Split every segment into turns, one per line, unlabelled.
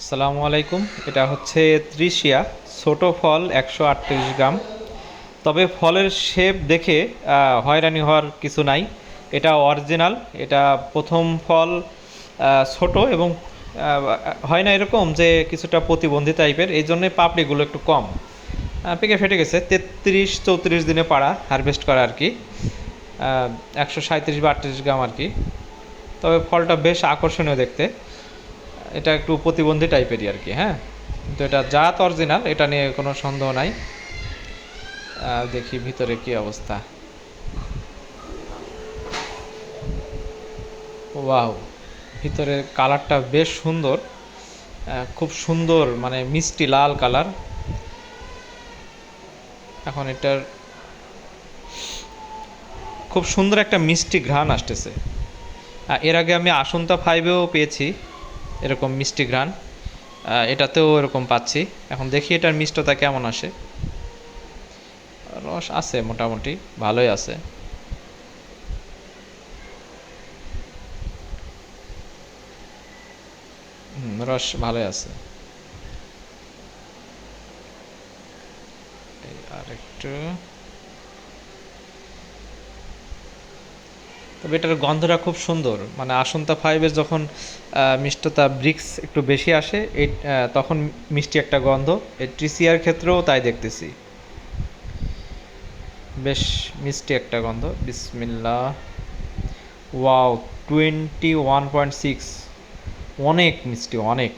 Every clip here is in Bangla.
আসসালামু আলাইকুম। এটা হচ্ছে ত্রিশিয়া। ছোট ফল একশো আটত্রিশ গ্রাম। তবে ফলের শেপ দেখে হয়রানি হওয়ার কিছু নাই। এটা অরিজিনাল এটা প্রথম ফল ছোট এবং হয় না এরকম যে কিছুটা প্রতিবন্ধী টাইপের এই জন্যে পাপড়িগুলো একটু কম। পেকে ফেটে গেছে। তেত্রিশ চৌত্রিশ দিনে পাড়া হারভেস্ট করা আর কি। একশো সাঁত্রিশ বা আটত্রিশ গ্রাম আর কি। তবে ফলটা বেশ আকর্ষণীয় দেখতে। এটা একটু প্রতিবন্ধী টাইপেরই আর কি হ্যাঁ? কিন্তু এটা জাত অরিজিনাল এটা নিয়ে কোনো সন্দেহ নাই। দেখি ভিতরে কি অবস্থা। ওয়াও, ভিতরে কালারটা বেশ সুন্দর। খুব সুন্দর মানে মিষ্টি লাল কালার এখন এটার খুব সুন্দর একটা মিষ্টি ঘ্রাণ আসতেছে। এর আগে আমি আসন্তা ফাইভেও পেয়েছি। এরকম মিষ্টি ঘ্রাণ। এটাতেও এরকম পাচ্ছি। এখন দেখি এটার মিষ্টতা কেমন আসে। রস আছে মোটামুটি, ভালোই আছে। রস ভালোই আছে। আর আরেকটু। তবে এটার গন্ধটা খুব সুন্দর। মানে আসন্তা ফাইভের যখন মিষ্টতা ব্রিক্স একটু বেশি আসে এই তখন মিষ্টি একটা গন্ধ। এই ট্রিসিয়ার ক্ষেত্রেও তাই দেখতেছি। বেশ মিষ্টি একটা গন্ধ। বিসমিল্লা wow twenty one point six অনেক মিষ্টি, অনেক।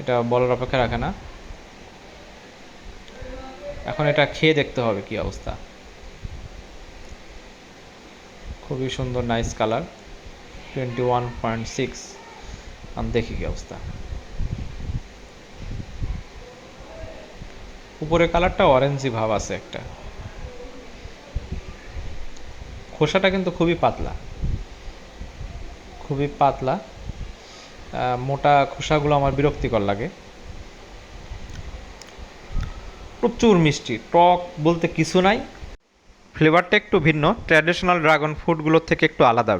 এটা বলার অপেক্ষা রাখে না। এখন এটা খেয়ে দেখতে হবে কি অবস্থা। খুবই সুন্দর nice colour twenty one point six আমি দেখি কি অবস্থা। উপরে কালারটা অরেঞ্জি ভাব আছে একটা। খোসাটা কিন্তু খুবই পাতলা। খুবই পাতলা। মোটা খোসাগুলো আমার বিরক্তিকর লাগে। প্রচুর মিষ্টি, টক বলতে কিছু নাই। ফ্লেভারটা একটু ভিন্ন। ট্র্যাডিশনাল ড্রাগন ফ্রুটগুলোর থেকে একটু আলাদা।